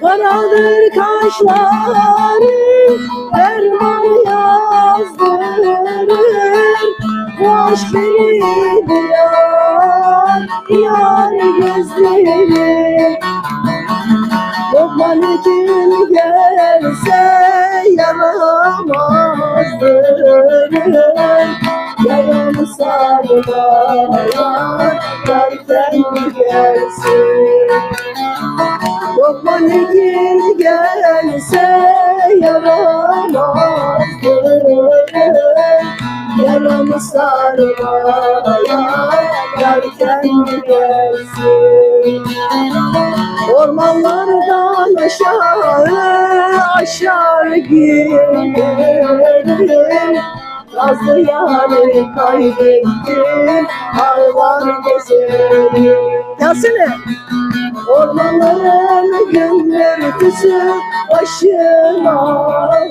Karadır kaşların derman aşk beni durar yar gözlerim Lokman kim gelse yaramazdır Yaramı sarmaya derken gelsin Lokman kim gelse yaramazdır Yaramı sarmaya derken gelsin Ormanlardan aşağı aşağı giderim Nazlı yarı kaybettim Ağlar gezerim Gelsene Ormanların gümrütüsü başıma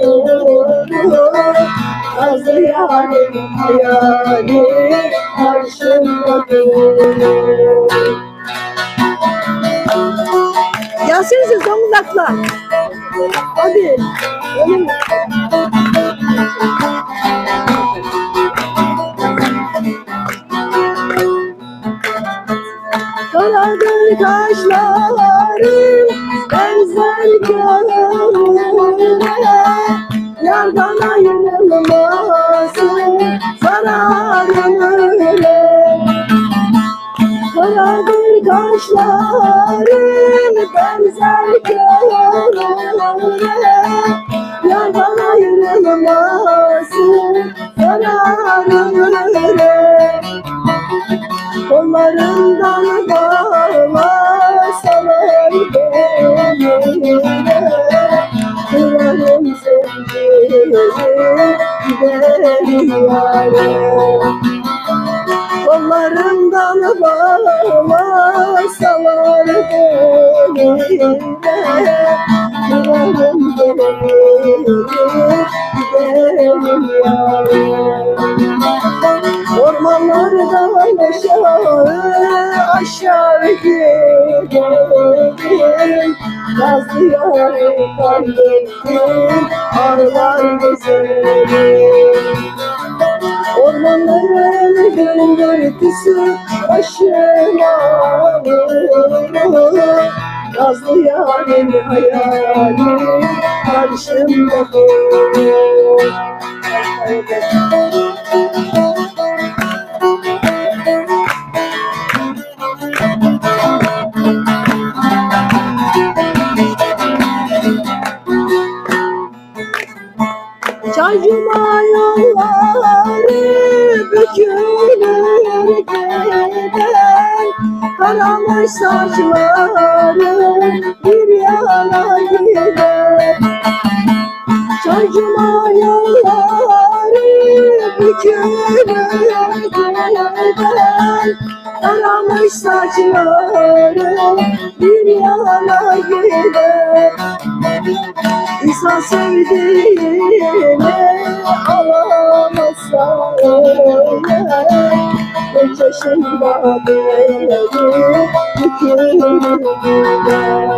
vurur Yarı hayali karşımda Gelsenize Zonguldaklar. Hadi. Oğlum. Karadır kaşların benzer gönlüne Yardan ayrılmasın zararını Karadır kaşların benzer gönlüne Yardan ayrılmasın zararını Kollarından sevgiyi giderim Kollarından bağlasalar beni Kırarım sevgiyi giderim yâre Ormanlardan aşağı aşağı giderim Nazlı yarı kaybettim Ağlar gezerim Ormanların gümbürtüsü başıma vurur Nazlı yarın hayali karşımda durur Çaycuma yolları bükülür gider Karamış saçları bir yana gider. Çaycuma yolları bükülür gider Karamış saçları bir yana gider İnsan sevdiğini alamazsa. Öyle Beş yaşında beri yıkılır gider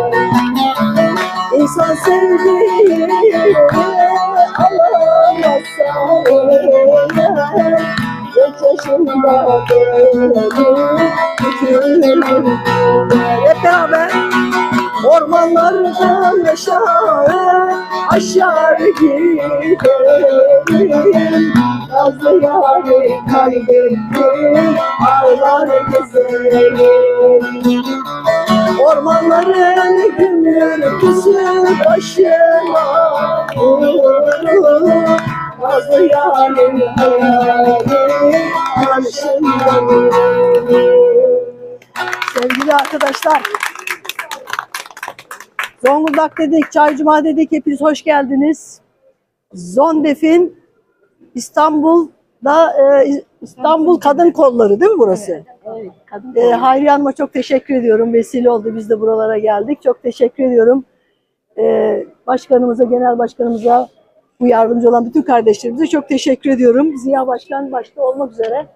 İnsan sevdiğini alamazsa Yıkılır gider Hep beraber Ormanlardan aşağı aşağı giderim Nazlı yarı kaybettim ağlar gezerim Ormanların gümrütüsü başıma vurur. Nazlı yarın hayali Sevgili arkadaşlar Zonguldak dedik, Çaycuma dedik. Hepiniz hoş geldiniz. Zondef'in İstanbul'da e, İstanbul Kadın Kolları değil mi burası? Evet. Kadın Ee, Hayriye Hanım'a çok teşekkür ediyorum. Vesile oldu biz de buralara geldik. Çok teşekkür ediyorum. Ee, başkanımıza, genel başkanımıza, bu yardımcı olan bütün kardeşlerimize çok teşekkür ediyorum. Ziya Başkan başta olmak üzere.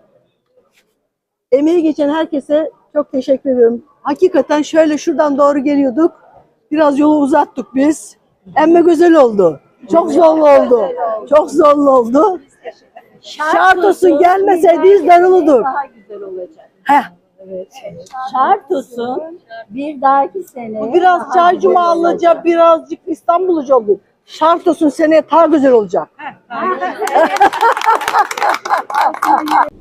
Emeği geçen herkese çok teşekkür ediyorum. Hakikaten şöyle şuradan doğru geliyorduk. Biraz yolu uzattık biz. Emme güzel oldu. Çok zorlu oldu. Çok zorlu oldu. Şart olsun gelmeseydiniz darılıdır. Daha güzel olacak. Heh. Şart olsun bir dahaki sene. Bu biraz daha Çay güzel Cumalıca, olacak. birazcık İstanbul'uca oldu. Şart olsun seneye daha güzel olacak.